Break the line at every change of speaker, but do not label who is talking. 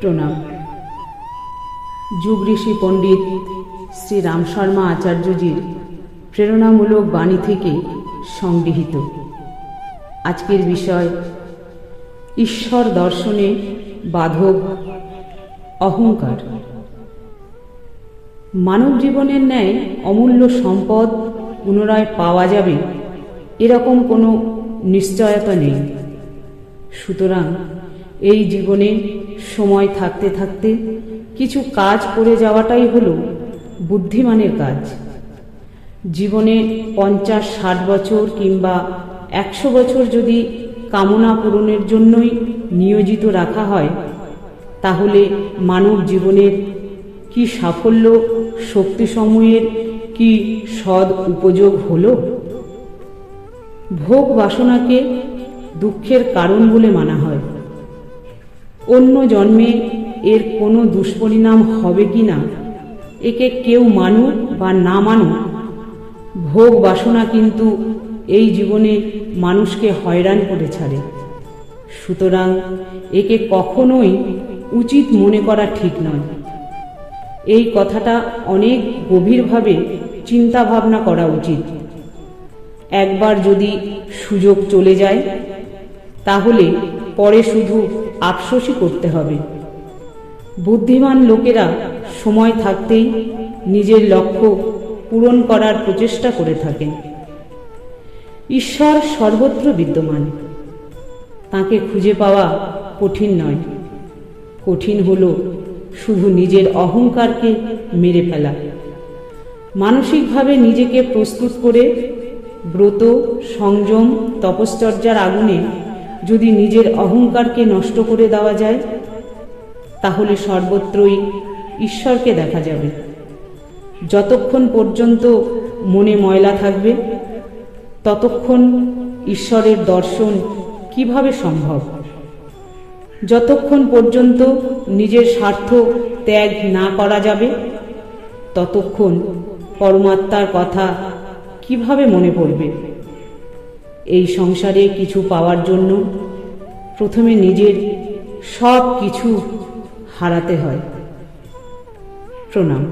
প্রণাম। যুগ ঋষি পণ্ডিত শ্রী রাম শর্মা আচার্যজির প্রেরণামূলক বাণী থেকে সংগৃহীত। আজকের বিষয়, ঈশ্বর দর্শনে বাধক অহংকার। মানব জীবনের ন্যায় অমূল্য সম্পদ পুনরায় পাওয়া যাবে এরকম কোনো নিশ্চয়তা নেই। সুতরাং এই জীবনে সময় থাকতে থাকতে কিছু কাজ করে যাওয়াটাই হলো বুদ্ধিমানের কাজ। জীবনে পঞ্চাশ, ষাট বছর কিংবা একশো বছর যদি কামনা পূরণের জন্যই নিয়োজিত রাখা হয়, তাহলে মানব জীবনের কি সাফল্য শক্তিসমূহের কি সদ উপযোগ হল? ভোগ বাসনাকে দুঃখের কারণ বলে মানা হয়। অন্য জন্মে এর কোনো দুষ্পরিণাম হবে কি না? একে কেউ মানুক বা না মানুক, ভোগ বাসনা কিন্তু এই জীবনে মানুষকে হয়রান করে ছাড়ে। সুতরাং একে কখনোই উচিত মনে করা ঠিক নয়। এই কথাটা অনেক গভীরভাবে চিন্তা ভাবনা করা উচিত। একবার যদি সুযোগ চলে যায়, তাহলে পরে শুধু আফসোসই করতে হবে। বুদ্ধিমান লোকেরা সময় থাকতেই নিজের লক্ষ্য পূরণ করার প্রচেষ্টা করে থাকেন। ঈশ্বর সর্বত্র বিদ্যমান। তাকে খুঁজে পাওয়া কঠিন নয়। কঠিন হল শুধু নিজের অহংকারকে মেরে ফেলা। মানসিকভাবে নিজেকে প্রস্তুত করে ব্রত, সংযম, তপশ্চর্যার আগুনে যদি নিজের অহংকারকে নষ্ট করে দেওয়া যায়, তাহলে সর্বত্রই ঈশ্বরকে দেখা যাবে। যতক্ষণ পর্যন্ত মনে ময়লা থাকবে, ততক্ষণ ঈশ্বরের দর্শন কীভাবে সম্ভব? যতক্ষণ পর্যন্ত নিজের স্বার্থ ত্যাগ না করা যাবে, ততক্ষণ পরমাত্মার কথা কীভাবে মনে পড়বে? এই সংসারে কিছু পাওয়ার জন্য প্রথমে নিজের সব কিছু হারাতে হয়। প্রণাম।